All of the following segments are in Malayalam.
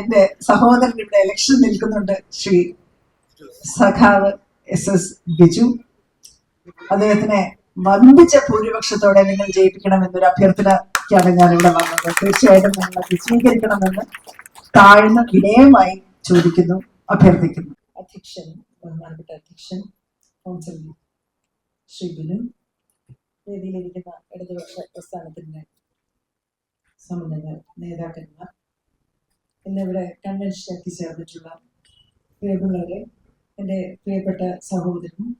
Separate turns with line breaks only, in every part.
എന്റെ സഹോദരൻ ഇവിടെ ഇലക്ഷൻ നിൽക്കുന്നുണ്ട്. ശ്രീ സഖാവ് എസ് എസ് ബിജു. അദ്ദേഹത്തിനെ വമ്പിച്ച ഭൂരിപക്ഷത്തോടെ നിങ്ങൾ ജയിപ്പിക്കണം എന്നൊരു അഭ്യർത്ഥനയ്ക്കാണ് ഞാൻ ഇവിടെ വന്നത്. തീർച്ചയായിട്ടും നിങ്ങൾ സ്വീകരിക്കണമെന്ന് താഴ്ന്ന വിനയമായി ചോദിക്കുന്നു അഭ്യർത്ഥിക്കുന്നു. അധ്യക്ഷൻ ബഹുമാനപ്പെട്ട അധ്യക്ഷൻ ശ്രീ ബിനു. വേദിയിലിരിക്കുന്ന ഇടതുപക്ഷ പ്രസ്ഥാനത്തിന്റെ സമുന്നത നേതാക്കന്മാർ. ഇന്നിവിടെ കൺവെൻഷൻ ചേർന്നിട്ടുള്ള പ്രിയമുള്ളവരെ എന്റെ പ്രിയപ്പെട്ട സഹോദരനും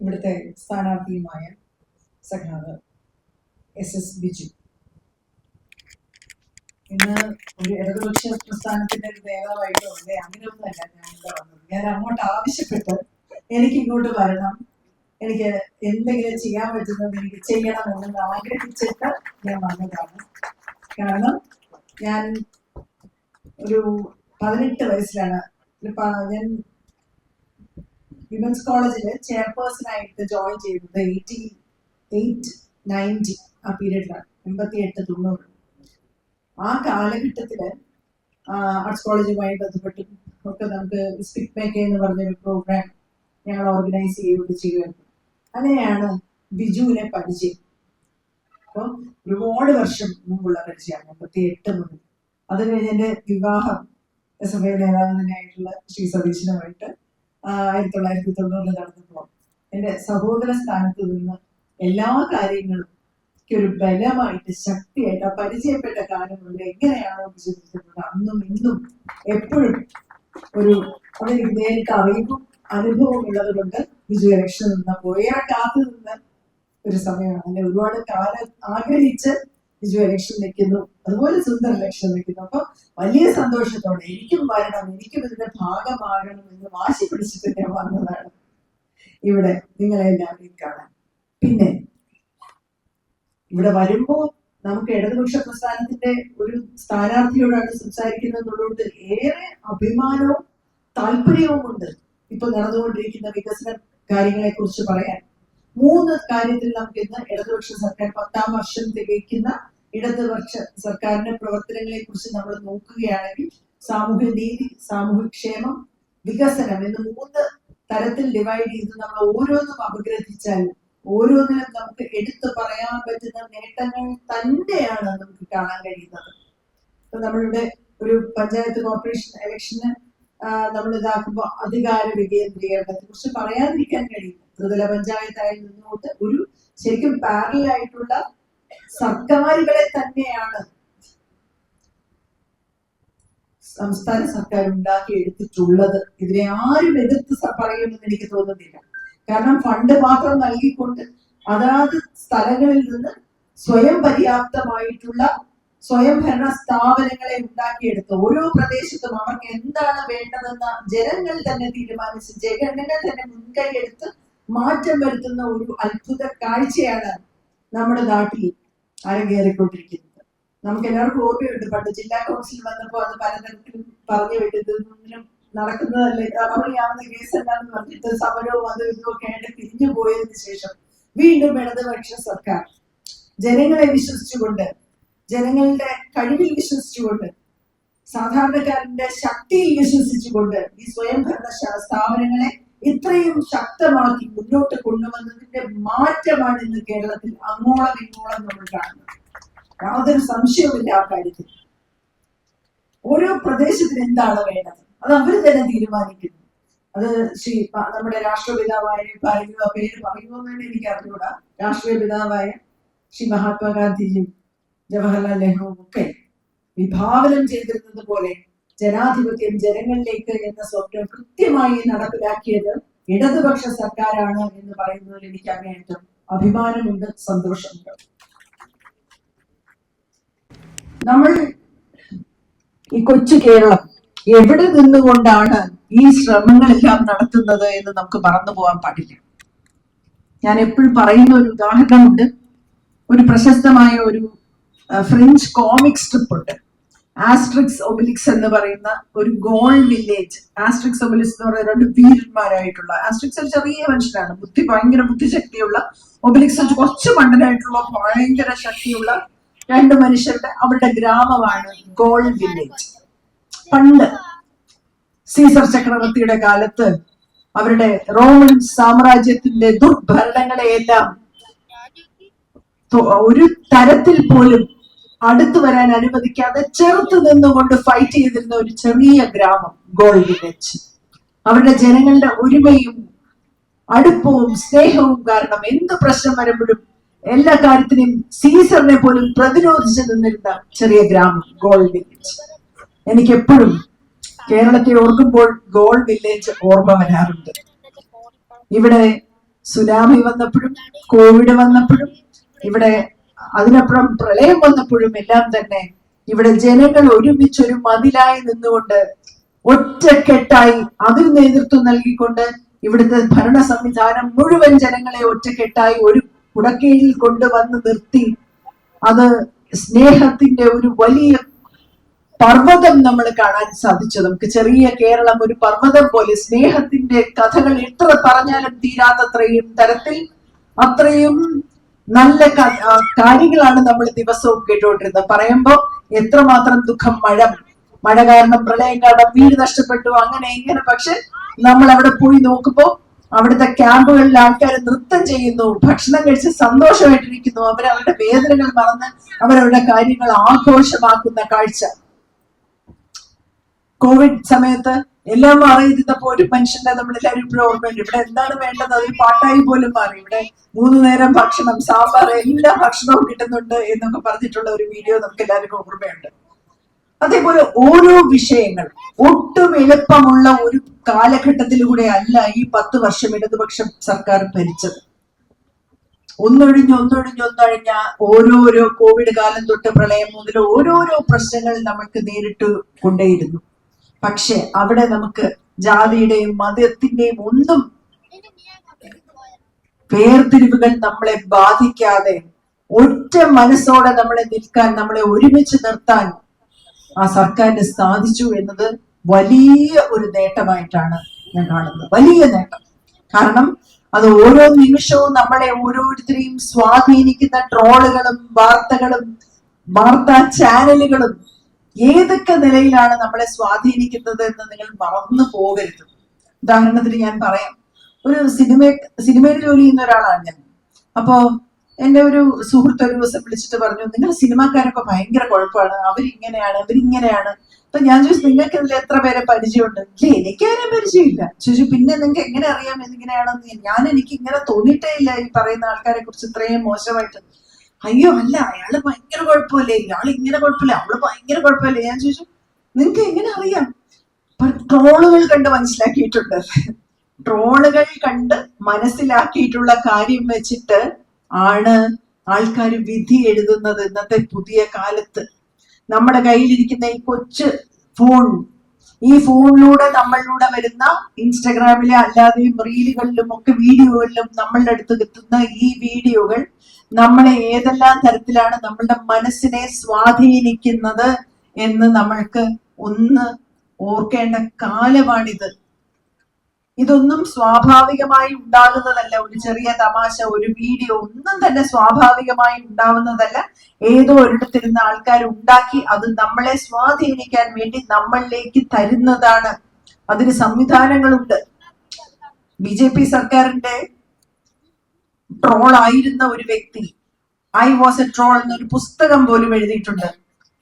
ഇവിടുത്തെ സ്ഥാനാർത്ഥിയുമായ സഖാവ് എസ് എസ് ബിജു. ഇന്ന് ഒരു ഇടതുപക്ഷ പ്രസ്ഥാനത്തിന്റെ ഒരു നേതാവായിട്ടോ അല്ലെ അങ്ങനെയൊന്നുമല്ല ഞാൻ ഇവിടെ വന്നത്. ഞാൻ അങ്ങോട്ട് ആവശ്യപ്പെട്ട് എനിക്ക് ഇങ്ങോട്ട് വരണം. എനിക്ക് എന്തെങ്കിലും ചെയ്യാൻ പറ്റുന്നത് എനിക്ക് ചെയ്യണം എന്ന് ആഗ്രഹിച്ചിട്ട് ഞാൻ വന്നതാണ്. കാരണം ഞാൻ ഒരു പതിനെട്ട് വയസ്സിലാണ്. ഞാൻ വിമൻസ് കോളേജിൽ ചെയർപേഴ്സൺ ആയിട്ട് ജോയിൻ ചെയ്തത് എയ്റ്റി എയ്റ്റ് നയന്റി ആ പീരീഡിലാണ്. എൺപത്തി എട്ട് തൊണ്ണൂറ്. ആ കാലഘട്ടത്തിൽ ആർട്സ് കോളേജുമായി ബന്ധപ്പെട്ടും ഒക്കെ നമുക്ക് സ്പിക് മേക്ക് എന്ന് പറഞ്ഞൊരു പ്രോഗ്രാം ഞങ്ങൾ ഓർഗനൈസ് ചെയ്യുകയൊക്കെ ചെയ്യുമായിരുന്നു അങ്ങനെയാണ് ബിജുവിനെ പരിചയം. അപ്പോൾ ഒരുപാട് വർഷം മുമ്പുള്ള പരിചയമാണ് മുപ്പത്തി എട്ട് മുതൽ. അത് കഴിഞ്ഞ് എന്റെ വിവാഹം എസ് എഫ് നേതാവ് തന്നെയായിട്ടുള്ള ശ്രീ സതീശനുമായിട്ട് ആയിരത്തി തൊള്ളായിരത്തി തൊണ്ണൂറിൽ നടന്നപ്പോൾ എന്റെ സഹോദര സ്ഥാനത്ത് നിന്ന് എല്ലാ കാര്യങ്ങളും ഒരു ബലമായിട്ട് ശക്തിയായിട്ട് ആ പരിചയപ്പെട്ട കാലം മുതൽ എങ്ങനെയാണോ വിശ്വസിക്കുന്നത് അന്നും ഇന്നും എപ്പോഴും ഒരു അതെനിക്ക് നേരിട്ട് അറിവും അനുഭവം ഉള്ളത് കൊണ്ട് വിജയലക്ഷ്മി നിന്ന് ഏറെ കാത്തു നിന്ന ഒരു സമയമാണ്. അല്ലെ ഒരുപാട് കാലം ആഗ്രഹിച്ച് ബിജു ഇലക്ഷൻ നിൽക്കുന്നു. അതുപോലെ സുന്ദർ ഇലക്ഷൻ നിൽക്കുന്നു. അപ്പൊ വലിയ സന്തോഷത്തോടെ എനിക്കും വരണം എനിക്കും ഇതിന്റെ ഭാഗമാകണം എന്ന് വാശി പിടിച്ചിട്ട് ഞാൻ വന്നതാണ്. ഇവിടെ നിങ്ങളെ എല്ലാവരെയും കാണാൻ. പിന്നെ ഇവിടെ വരുമ്പോ നമുക്ക് ഇടതുപക്ഷ പ്രസ്ഥാനത്തിന്റെ ഒരു സ്ഥാനാർത്ഥിയോടാണ് സംസാരിക്കുന്നത് എന്നുള്ളതുകൊണ്ട് ഏറെ അഭിമാനവും താല്പര്യവും ഉണ്ട് ഇപ്പൊ നടന്നുകൊണ്ടിരിക്കുന്ന വികസന കാര്യങ്ങളെ കുറിച്ച് പറയാൻ. മൂന്ന് കാര്യത്തിൽ നമുക്ക് ഇന്ന് ഇടതുപക്ഷ സർക്കാർ പത്താം വർഷം തികയ്ക്കുന്ന ഇടതുപക്ഷ സർക്കാരിന്റെ പ്രവർത്തനങ്ങളെ കുറിച്ച് നമ്മൾ നോക്കുകയാണെങ്കിൽ സാമൂഹ്യ നീതി സാമൂഹ്യക്ഷേമം വികസനം എന്ന് മൂന്ന് തരത്തിൽ ഡിവൈഡ് ചെയ്ത് നമ്മൾ ഓരോന്നും അപഗ്രഥിച്ചാൽ ഓരോന്നിനും നമുക്ക് എടുത്തു പറയാൻ പറ്റുന്ന നേട്ടങ്ങൾ തന്നെയാണ് നമുക്ക് കാണാൻ കഴിയുന്നത്. ഇപ്പൊ നമ്മളുടെ ഒരു പഞ്ചായത്ത് കോർപ്പറേഷൻ ഇലക്ഷന് നമ്മൾ ഇതാക്കുമ്പോൾ അധികാര വികേന്ദ്രീകരണത്തെ കുറിച്ച് പറയാതിരിക്കാൻ കഴിയും ത്രിതല പഞ്ചായത്തായി നിന്നുകൊണ്ട് ഒരു ശരിക്കും പാരലായിട്ടുള്ള സർക്കാരുകളെ തന്നെയാണ് സംസ്ഥാന സർക്കാർ ഉണ്ടാക്കി എടുത്തിട്ടുള്ളത് ഇതിനെ ആരും എതിർത്ത് പറയുമെന്ന് എനിക്ക് തോന്നുന്നില്ല. കാരണം ഫണ്ട് മാത്രം നൽകിക്കൊണ്ട് അതാത് സ്ഥലങ്ങളിൽ നിന്ന് സ്വയം പര്യാപ്തമായിട്ടുള്ള സ്വയംഭരണ സ്ഥാപനങ്ങളെ ഉണ്ടാക്കിയെടുത്ത് ഓരോ പ്രദേശത്തും അവർക്ക് എന്താണ് വേണ്ടതെന്ന് ജനങ്ങൾ തന്നെ തീരുമാനിച്ച് ജനങ്ങൾ തന്നെ മുൻകൈയെടുത്ത് മാറ്റം വരുത്തുന്ന ഒരു അത്ഭുത കാഴ്ചയാണ് നമ്മുടെ നാട്ടിൽ അരങ്ങേറിക്കൊണ്ടിരിക്കുന്നത് നമുക്ക് എല്ലാവർക്കും ഓർമ്മയുണ്ട് പണ്ട് ജില്ലാ കൗൺസിൽ വന്നപ്പോൾ അത് പലതരത്തിലും പറഞ്ഞു വിട്ടതൊന്നും നടക്കുന്നതല്ലേ? അറിയാവുന്ന കേസ് എന്താണെന്ന് പറഞ്ഞിട്ട് സമരവും അതും ഇതും ഒക്കെ ആയിട്ട് തിരിഞ്ഞു പോയതിനു ശേഷം വീണ്ടും ഇടതുപക്ഷ സർക്കാർ ജനങ്ങളെ വിശ്വസിച്ചുകൊണ്ട് ജനങ്ങളുടെ കഴിവിൽ വിശ്വസിച്ചുകൊണ്ട് സാധാരണക്കാരന്റെ ശക്തിയിൽ വിശ്വസിച്ചുകൊണ്ട് ഈ സ്വയംഭരണ സ്ഥാപനങ്ങളെ ഇത്രയും ശക്തമാക്കി മുന്നോട്ട് കൊണ്ടുവന്നതിന്റെ മാറ്റമാണ് ഇന്ന് കേരളത്തിൽ അങ്ങോളം ഇങ്ങോളം നമ്മൾ കാണുന്നത്. യാതൊരു സംശയവുമില്ല ആ കാര്യത്തിൽ. ഓരോ പ്രദേശത്തിന് എന്താണ് വേണ്ടത്? അത് അവർ തന്നെ തീരുമാനിക്കുന്നു. അത് ശ്രീ നമ്മുടെ രാഷ്ട്രപിതാവായ പറയുക പേര് പറയുമോ എന്ന് തന്നെ എനിക്ക് അറിഞ്ഞൂടാ. രാഷ്ട്രീയ പിതാവായ ശ്രീ മഹാത്മാഗാന്ധിജിയും ജവഹർലാൽ നെഹ്റുവും ഒക്കെ വിഭാവനം ചെയ്തിരുന്നത് പോലെ ജനാധിപത്യം ജനങ്ങളിലേക്ക് എന്ന സ്വപ്നം കൃത്യമായി നടപ്പിലാക്കിയത് ഇടതുപക്ഷ സർക്കാരാണ് എന്ന് പറയുന്നതിൽ എനിക്ക് അങ്ങേയറ്റം അഭിമാനമുണ്ട് സന്തോഷമുണ്ട്. നമ്മൾ ഈ കൊച്ചു കേരളം എവിടെ നിന്നുകൊണ്ടാണ് ഈ ശ്രമങ്ങളെല്ലാം നടത്തുന്നത് എന്ന് നമുക്ക് മറന്നു പോകാൻ പാടില്ല. ഞാൻ എപ്പോഴും പറയുന്ന ഒരു ഉദാഹരണമുണ്ട്. ഒരു പ്രശസ്തമായ ഒരു ഫ്രഞ്ച് കോമിക് സ്ട്രിപ്പ് ഉണ്ട്. ആസ്ട്രിക്സ് ഒബിലിക്സ് എന്ന് പറയുന്ന ഒരു ഗോൾ വില്ലേജ്. ആസ്ട്രിക്സ് ഒബിലിക്സ് എന്ന് പറയുന്ന രണ്ട് വീരന്മാരായിട്ടുള്ള ആസ്ട്രിക്സ് ഒരു ചെറിയ മനുഷ്യനാണ്. ബുദ്ധി ഭയങ്കര ബുദ്ധിശക്തിയുള്ള ഒബിലിക്സ് കുറച്ച് മണ്ടനായിട്ടുള്ള ഭയങ്കര ശക്തിയുള്ള രണ്ട് മനുഷ്യരുടെ അവരുടെ ഗ്രാമമാണ് ഗോൾ വില്ലേജ്. പണ്ട് സീസർ ചക്രവർത്തിയുടെ കാലത്ത് അവരുടെ റോമൻ സാമ്രാജ്യത്തിന്റെ ദുർഭരണങ്ങളെയെല്ലാം ഒരു തരത്തിൽ പോലും അടുത്തു വരാൻ അനുവദിക്കാതെ ചെറുത്ത് നിന്നുകൊണ്ട് ഫൈറ്റ് ചെയ്തിരുന്ന ഒരു ചെറിയ ഗ്രാമം ഗോൾഡ് വില്ലേജ് അവരുടെ ജനങ്ങളുടെ ഒരുമയും അടുപ്പവും സ്നേഹവും കാരണം എന്ത് പ്രശ്നം വരുമ്പോഴും എല്ലാ കാര്യത്തിനും സീസറിനെ പോലും പ്രതിരോധിച്ചു നിന്നിരുന്ന ചെറിയ ഗ്രാമം ഗോൾഡ് വില്ലേജ് എനിക്ക് എപ്പോഴും കേരളത്തെ ഓർക്കുമ്പോൾ ഗോൾഡ് വില്ലേജ് ഓർമ്മ വരാറുണ്ട്. ഇവിടെ സുനാമി വന്നപ്പോഴും കോവിഡ് വന്നപ്പോഴും ഇവിടെ അതിനപ്പുറം പ്രളയം വന്നപ്പോഴും എല്ലാം തന്നെ ഇവിടെ ജനങ്ങൾ ഒരുമിച്ച് ഒരു മതിലായി നിന്നുകൊണ്ട് ഒറ്റക്കെട്ടായി അതിന് നേതൃത്വം നൽകിക്കൊണ്ട് ഇവിടുത്തെ ഭരണ സംവിധാനം മുഴുവൻ ജനങ്ങളെ ഒറ്റക്കെട്ടായി ഒരു കുടക്കീഴിൽ കൊണ്ടുവന്ന് നിർത്തി. അത് സ്നേഹത്തിന്റെ ഒരു വലിയ പർവതം നമ്മൾ കാണാൻ സാധിച്ചു. നമുക്ക് ചെറിയ കേരളം ഒരു പർവതം പോലെ സ്നേഹത്തിന്റെ കഥകൾ എത്ര പറഞ്ഞാലും തീരാത്തത്രയും തരത്തിൽ അത്രയും നല്ല കാര്യങ്ങളാണ് നമ്മൾ ദിവസവും കേട്ടുകൊണ്ടിരുന്നത്. പറയുമ്പോ എത്രമാത്രം ദുഃഖം മഴ. മഴ കാരണം പ്രളയം കാരണം വീട് നഷ്ടപ്പെട്ടു അങ്ങനെ ഇങ്ങനെ. പക്ഷെ നമ്മൾ അവിടെ പോയി നോക്കുമ്പോ അവിടുത്തെ ക്യാമ്പുകളിൽ ആൾക്കാർ നൃത്തം ചെയ്യുന്നു ഭക്ഷണം കഴിച്ച് സന്തോഷമായിട്ടിരിക്കുന്നു. അവരവരുടെ വേദനകൾ മറന്ന് അവരവരുടെ കാര്യങ്ങൾ ആഘോഷമാക്കുന്ന കാഴ്ച. കോവിഡ് സമയത്ത് എല്ലാം മാറിയിരുന്നപ്പോ ഒരു മനുഷ്യന്റെ നമ്മളെല്ലാവരും ഇപ്പോഴും ഓർമ്മയുണ്ട്. ഇവിടെ എന്താണ് വേണ്ടത്? അതൊരു പാട്ടായി പോലും മാറി. ഇവിടെ മൂന്ന് നേരം ഭക്ഷണം സാമ്പാർ എല്ലാ ഭക്ഷണവും കിട്ടുന്നുണ്ട് എന്നൊക്കെ പറഞ്ഞിട്ടുള്ള ഒരു വീഡിയോ നമുക്ക് എല്ലാവർക്കും ഓർമ്മയുണ്ട്. അതേപോലെ ഓരോ വിഷയങ്ങൾ ഒട്ടും എളുപ്പമുള്ള ഒരു കാലഘട്ടത്തിലൂടെ അല്ല ഈ പത്ത് വർഷം ഇടതുപക്ഷം സർക്കാർ ഭരിച്ചത്. ഒന്നൊഴിഞ്ഞ് ഒന്നൊഴിഞ്ഞ് ഒന്നൊഴിഞ്ഞ ഓരോരോ കോവിഡ് കാലം തൊട്ട് പ്രളയം മുതൽ ഓരോരോ പ്രശ്നങ്ങൾ നമുക്ക് നേരിട്ട് കൊണ്ടേയിരുന്നു. പക്ഷെ അവിടെ നമുക്ക് ജാതിയുടെയും മതത്തിന്റെയും ഒന്നും വേർതിരിവുകൾ നമ്മളെ ബാധിക്കാതെ ഒറ്റ മനസ്സോടെ നമ്മളെ നിൽക്കാൻ നമ്മളെ ഒരുമിച്ച് നിർത്താൻ ആ സർക്കാരിന് സാധിച്ചു എന്നത് വലിയ ഒരു നേട്ടമായിട്ടാണ് ഞാൻ കാണുന്നത്. വലിയ നേട്ടം. കാരണം അത് ഓരോ നിമിഷവും നമ്മളെ ഓരോരുത്തരെയും സ്വാധീനിക്കുന്ന ട്രോളുകളും വാർത്തകളും വാർത്താ ചാനലുകളും ഏതൊക്കെ നിലയിലാണ് നമ്മളെ സ്വാധീനിക്കുന്നത് എന്ന് നിങ്ങൾ മറന്നു പോകരുത്. ഉദാഹരണത്തിന് ഞാൻ പറയാം. ഒരു സിനിമ സിനിമയിൽ ജോലി ചെയ്യുന്ന ഒരാളാണ് ഞാൻ. അപ്പോ എന്റെ ഒരു സുഹൃത്ത് ഒരു ദിവസം വിളിച്ചിട്ട് പറഞ്ഞു നിങ്ങൾ സിനിമാക്കാരൊക്കെ ഭയങ്കര കുഴപ്പമാണ്. അവരിങ്ങനെയാണ് അവരിങ്ങനെയാണ്. അപ്പൊ ഞാൻ ചോദിച്ചു നിങ്ങൾക്ക് ഇതിൽ എത്ര പേരെ പരിചയമുണ്ട്? ഇല്ല എനിക്കാരും പരിചയമില്ല. ചോദിച്ചു പിന്നെ നിങ്ങൾക്ക് എങ്ങനെ അറിയാം ഇതിങ്ങനെയാണെന്ന്? ഞാൻ എനിക്ക് ഇങ്ങനെ തോന്നിയിട്ടേ ഇല്ല ഈ പറയുന്ന ആൾക്കാരെ കുറിച്ച് ഇത്രയും മോശമായിട്ട്. അയ്യോ അല്ല അയാൾ ഭയങ്കര കുഴപ്പമില്ലേ? ഇയാൾ ഇങ്ങനെ കുഴപ്പമില്ല അവൾ ഭയങ്കര കുഴപ്പമില്ലേ? ഞാൻ ചോദിച്ചു നിങ്ങൾക്ക് എങ്ങനെ അറിയാം? ട്രോളുകൾ കണ്ട് മനസ്സിലാക്കിയിട്ടുണ്ട്. ട്രോളുകൾ കണ്ട് മനസ്സിലാക്കിയിട്ടുള്ള കാര്യം വെച്ചിട്ട് ആണ് ആൾക്കാർ വിധി എഴുതുന്നത് ഇന്നത്തെ പുതിയ കാലത്ത്. നമ്മുടെ കയ്യിലിരിക്കുന്ന ഈ കൊച്ചു ഫോൺ ഈ ഫോണിലൂടെ നമ്മളിലൂടെ വരുന്ന ഇൻസ്റ്റഗ്രാമിലെ അല്ലാതെയും റീലുകളിലും ഒക്കെ വീഡിയോകളിലും നമ്മളുടെ അടുത്ത് എത്തുന്ന ഈ വീഡിയോകൾ നമ്മളെ ഏതെല്ലാം തരത്തിലാണ് നമ്മളുടെ മനസ്സിനെ സ്വാധീനിക്കുന്നത് എന്ന് നമ്മൾക്ക് ഒന്ന് ഓർക്കേണ്ട കാലമാണിത്. ഇതൊന്നും സ്വാഭാവികമായി ഉണ്ടാകുന്നതല്ല. ഒരു ചെറിയ തമാശ ഒരു വീഡിയോ ഒന്നും തന്നെ സ്വാഭാവികമായി ഉണ്ടാവുന്നതല്ല. ഏതോ ഒരിടത്തിരുന്ന ആൾക്കാർ ഉണ്ടാക്കി അത് നമ്മളെ സ്വാധീനിക്കാൻ വേണ്ടി നമ്മളിലേക്ക് തരുന്നതാണ്. അതിന് സംവിധാനങ്ങളുണ്ട്. ബി ജെ പി സർക്കാരിന്റെ ട്രോൾ ആയിരുന്ന ഒരു വ്യക്തി ഐ വാസ് എ ട്രോൾ എന്നൊരു പുസ്തകം പോലും എഴുതിയിട്ടുണ്ട്.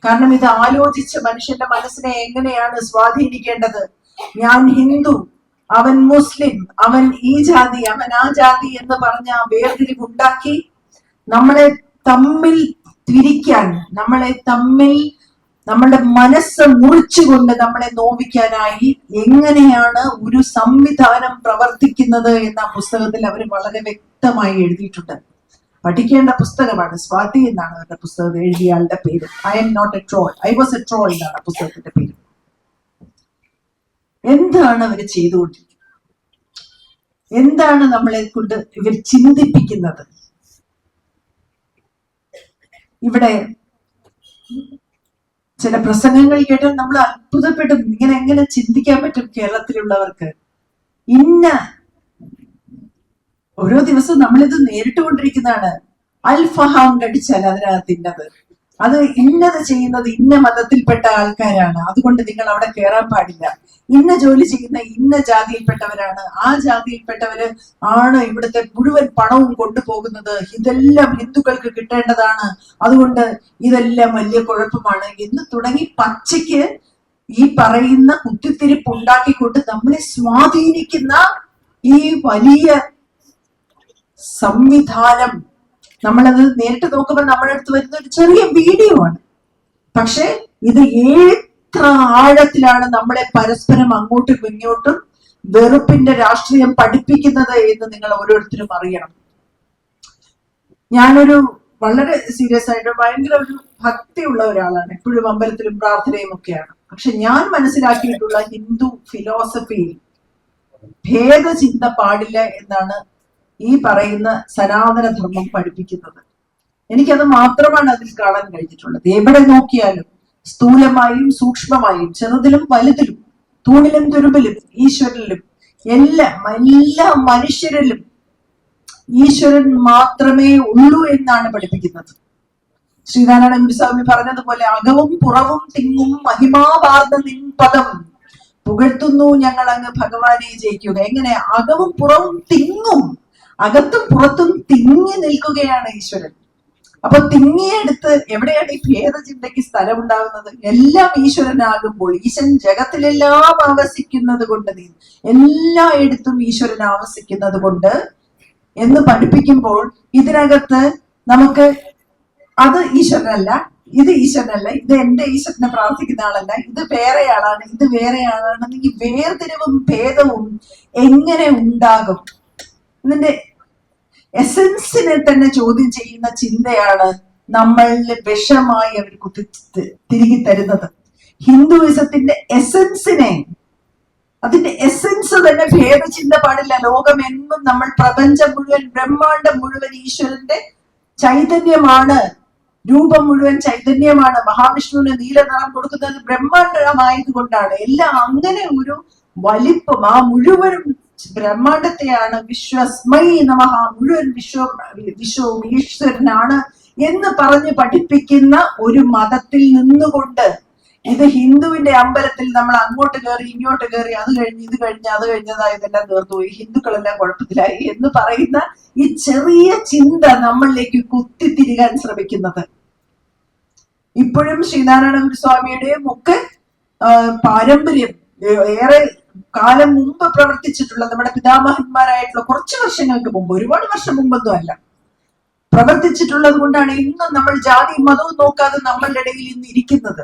കാരണം ഇത് ആലോചിച്ച് മനുഷ്യന്റെ മനസ്സിനെ എങ്ങനെയാണ് സ്വാധീനിക്കേണ്ടത്? ഞാൻ ഹിന്ദു അവൻ മുസ്ലിം അവൻ ഈ ജാതി അവൻ ആ ജാതി എന്ന് പറഞ്ഞ ആ വേർതിരിവുണ്ടാക്കി നമ്മളെ തമ്മിൽ തിരിക്കാൻ നമ്മളെ തമ്മിൽ നമ്മളുടെ മനസ്സ് മുറിച്ചുകൊണ്ട് നമ്മളെ നോവിക്കാനായി എങ്ങനെയാണ് ഒരു സംവിധാനം പ്രവർത്തിക്കുന്നത് എന്ന പുസ്തകത്തിൽ അവർ വളരെ വ്യക്തമായി എഴുതിയിട്ടുണ്ട്. പഠിക്കേണ്ട പുസ്തകമാണ് സ്വാതി എന്നാണ് അവരുടെ പുസ്തകം എഴുതിയ ആളുടെ പേര്. I'm not a troll I was a troll എന്നാണ് പുസ്തകത്തിന്റെ പേര്. എന്താണ് അവർ ചെയ്തുകൊണ്ടിരിക്കുന്നത്? എന്താണ് നമ്മളെ കൊണ്ട് ഇവർ ചിന്തിപ്പിക്കുന്നത്? ഇവിടെ ചില പ്രസംഗങ്ങൾ കേട്ടാൽ നമ്മൾ അത്ഭുതപ്പെടും. ഇങ്ങനെ എങ്ങനെ ചിന്തിക്കാൻ പറ്റും കേരളത്തിലുള്ളവർക്ക്? ഇന്ന ഓരോ ദിവസവും നമ്മളിത് നേരിട്ടുകൊണ്ടിരിക്കുന്നതാണ്. അൽഫഹാം കടിച്ചാൽ അതിനകത്ത് ഇന്നത്. അത് ഇന്നത് ചെയ്യുന്നത് ഇന്ന മതത്തിൽപ്പെട്ട ആൾക്കാരാണ്. അതുകൊണ്ട് നിങ്ങൾ അവിടെ കയറാൻ പാടില്ല. ഇന്ന ജോലി ചെയ്യുന്ന ഇന്ന ജാതിയിൽപ്പെട്ടവരാണ്. ആ ജാതിയിൽപ്പെട്ടവര് ആണ് ഇവിടുത്തെ മുഴുവൻ പണവും കൊണ്ടുപോകുന്നത്. ഇതെല്ലാം ഹിന്ദുക്കൾക്ക് കിട്ടേണ്ടതാണ്. അതുകൊണ്ട് ഇതെല്ലാം വലിയ കുഴപ്പമാണ്. എന്ന് തുടങ്ങി പച്ചയ്ക്ക് ഈ പറയുന്ന കുത്തിത്തിരിപ്പ് ഉണ്ടാക്കിക്കൊണ്ട് നമ്മളെ സ്വാധീനിക്കുന്ന ഈ വലിയ സംവിധാനം നമ്മളത് നേരിട്ട് നോക്കുമ്പോൾ നമ്മുടെ അടുത്ത് വരുന്ന ഒരു ചെറിയ വീഡിയോ ആണ്. പക്ഷെ ഇത് എത്ര ആഴത്തിലാണ് നമ്മളെ പരസ്പരം അങ്ങോട്ടും ഇങ്ങോട്ടും വെറുപ്പിന്റെ രാഷ്ട്രീയം പഠിപ്പിക്കുന്നത് എന്ന് നിങ്ങൾ ഓരോരുത്തരും അറിയണം. ഞാനൊരു വളരെ സീരിയസ് ആയിട്ട് ഭയങ്കര ഒരു ഭക്തിയുള്ള ഒരാളാണ്. എപ്പോഴും അമ്പലത്തിലും പ്രാർത്ഥനയും ഒക്കെയാണ്. പക്ഷെ ഞാൻ മനസ്സിലാക്കിയിട്ടുള്ള ഹിന്ദു ഫിലോസഫിയിൽ ഭേദചിന്ത പാടില്ല എന്നാണ് ഈ പറയുന്ന സനാതനധർമ്മം പഠിപ്പിക്കുന്നത്. എനിക്കത് മാത്രമാണ് അതിൽ കാണാൻ കഴിഞ്ഞിട്ടുള്ളത്. എവിടെ നോക്കിയാലും സ്ഥൂലമായും സൂക്ഷ്മമായും ചെറുതിലും വലുതിലും തൂണിലും തുരുമ്പിലും ഈശ്വരനിലും എല്ലാം എല്ലാ മനുഷ്യരിലും ഈശ്വരൻ മാത്രമേ ഉള്ളൂ എന്നാണ് പഠിപ്പിക്കുന്നത്. ശ്രീനാരായണ ഗുരുസ്വാമി പറഞ്ഞതുപോലെ അകവും പുറവും തിങ്ങും മഹിമാവാർദ്ധ നിൻപദം പുകഴ്ത്തുന്നു ഞങ്ങൾ അങ്ങ് ഭഗവാനെ ജയിക്കുക. എങ്ങനെ? അകവും പുറവും തിങ്ങും അകത്തും പുറത്തും തിങ്ങി നിൽക്കുകയാണ് ഈശ്വരൻ. അപ്പൊ തിങ്ങിയെടുത്ത് എവിടെയാണ് ഈ ഭേദചിന്തയ്ക്ക് സ്ഥലം ഉണ്ടാകുന്നത് എല്ലാം ഈശ്വരനാകുമ്പോൾ ഈശ്വരൻ ജഗത്തിലെല്ലാം ആവസിക്കുന്നത് കൊണ്ട് നീ എല്ലായിടത്തും ഈശ്വരൻ ആവസിക്കുന്നത് കൊണ്ട് എന്ന് പഠിപ്പിക്കുമ്പോൾ ഇതിനകത്ത് നമുക്ക് അത് ഈശ്വരനല്ല ഇത് ഈശ്വരനല്ല ഇത് എന്റെ ഈശ്വരനെ പ്രാർത്ഥിക്കുന്ന ആളല്ല ഇത് വേറെ ആളാണ് ഇത് വേറെ ആളാണ് ഈ വേർതിരിവും ഭേദവും എങ്ങനെ ഉണ്ടാകും? ഇതിന്റെ എസൻസിനെ തന്നെ ചോദ്യം ചെയ്യുന്ന ചിന്തയാണ് നമ്മളിൽ വിഷമായി അവർ കുത്തി തിരികെ തരുന്നത്. ഹിന്ദുയിസത്തിന്റെ എസൻസിനെ അതിന്റെ എസൻസ് തന്നെ ഭേദചിന്ത പാടില്ല. ലോകമെന്നും നമ്മൾ പ്രപഞ്ചം മുഴുവൻ ബ്രഹ്മാണ്ടം മുഴുവൻ ഈശ്വരന്റെ ചൈതന്യമാണ്. രൂപം മുഴുവൻ ചൈതന്യമാണ്. മഹാവിഷ്ണുവിന് നീല നിറം കൊടുക്കുന്നത് ബ്രഹ്മാണ്ടമായത് കൊണ്ടാണ് എല്ലാം അങ്ങനെ ഒരു വലിപ്പം ആ മുഴുവനും ബ്രഹ്മാണ്ടത്തെയാണ് വിശ്വസ്മൈ നമഹ മുഴുവൻ വിശ്വ വിശ്വവും ഈശ്വരനാണ് എന്ന് പറഞ്ഞ് പഠിപ്പിക്കുന്ന ഒരു മതത്തിൽ നിന്നുകൊണ്ട് ഇത് ഹിന്ദുവിന്റെ അമ്പലത്തിൽ നമ്മൾ അങ്ങോട്ട് കയറി ഇങ്ങോട്ട് കയറി അത് കഴിഞ്ഞ് ഇത് കഴിഞ്ഞ് അത് കഴിഞ്ഞതായതെല്ലാം തീർന്നുപോയി ഹിന്ദുക്കളെല്ലാം കുഴപ്പത്തിലായി എന്ന് പറയുന്ന ഈ ചെറിയ ചിന്ത നമ്മളിലേക്ക് കുത്തിത്തിരികാൻ ശ്രമിക്കുന്നത്. ഇപ്പോഴും ശ്രീനാരായണ ഗുരുസ്വാമിയുടെയും ഒക്കെ പാരമ്പര്യം ഏറെ കാലം മുമ്പ് പ്രവർത്തിച്ചിട്ടുള്ള നമ്മുടെ പിതാമഹന്മാരായിട്ടുള്ള കുറച്ച് വർഷങ്ങൾക്ക് മുമ്പ് ഒരുപാട് വർഷം മുമ്പൊന്നും അല്ല. പ്രവർത്തിച്ചിട്ടുള്ളത് കൊണ്ടാണ് ഇന്നും നമ്മൾ ജാതി മതവും നോക്കാതെ നമ്മളുടെ ഇടയിൽ ഇന്ന് ഇരിക്കുന്നത്.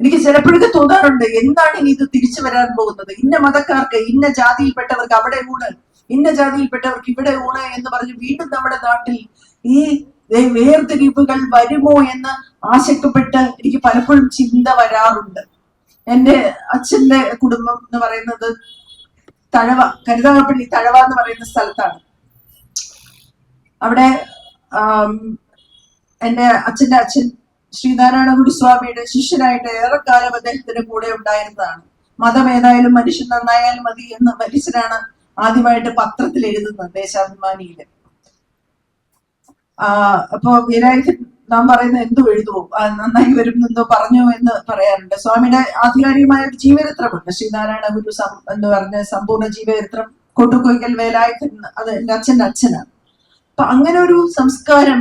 എനിക്ക് ചിലപ്പോഴൊക്കെ തോന്നാറുണ്ട് എന്താണ് ഇനി ഇത് തിരിച്ചു വരാൻ പോകുന്നത്? ഇന്ന മതക്കാർക്ക് ഇന്ന ജാതിയിൽപ്പെട്ടവർക്ക് അവിടെ ഊണ് ഇന്ന ജാതിയിൽപ്പെട്ടവർക്ക് ഇവിടെ ഊണ് എന്ന് പറഞ്ഞ് വീണ്ടും നമ്മുടെ നാട്ടിൽ ഈ വേർതിരിവുകൾ വരുമോ എന്ന് ആശക്കപ്പെട്ട് എനിക്ക് പലപ്പോഴും ചിന്ത വരാറുണ്ട്. എന്റെ അച്ഛന്റെ കുടുംബം എന്ന് പറയുന്നത് തഴവ കരുതാകപ്പള്ളി തഴവ എന്ന് പറയുന്ന സ്ഥലത്താണ്. അവിടെ എന്റെ അച്ഛന്റെ അച്ഛൻ ശ്രീനാരായണ ഗുരുസ്വാമിയുടെ ശിഷ്യനായിട്ട് ഏറെക്കാലം അദ്ദേഹത്തിന്റെ കൂടെ ഉണ്ടായിരുന്നതാണ്. മതം ഏതായാലും മനുഷ്യൻ നന്നായാലും മതി എന്ന മനുഷ്യനാണ് ആദ്യമായിട്ട് പത്രത്തിൽ എഴുതുന്നത് ദേശാഭിമാനിയിൽ. അപ്പൊ വീരായുധൻ നാം പറയുന്ന എന്തോ എഴുതുമോ നന്നായി വരും എന്തോ പറഞ്ഞു എന്ന് പറയാറുണ്ട്. സ്വാമിയുടെ ആധികാരികമായ ഒരു ജീവചരിത്രമുണ്ട്. ശ്രീനാരായണ ഗുരു എന്ന് പറഞ്ഞ സമ്പൂർണ ജീവചരിത്രം കൊട്ടുകൊയ്ക്കൽ വേലായുധൻ അത് എന്റെ അച്ഛന്റെ അച്ഛനാണ്. അപ്പൊ അങ്ങനെ ഒരു സംസ്കാരം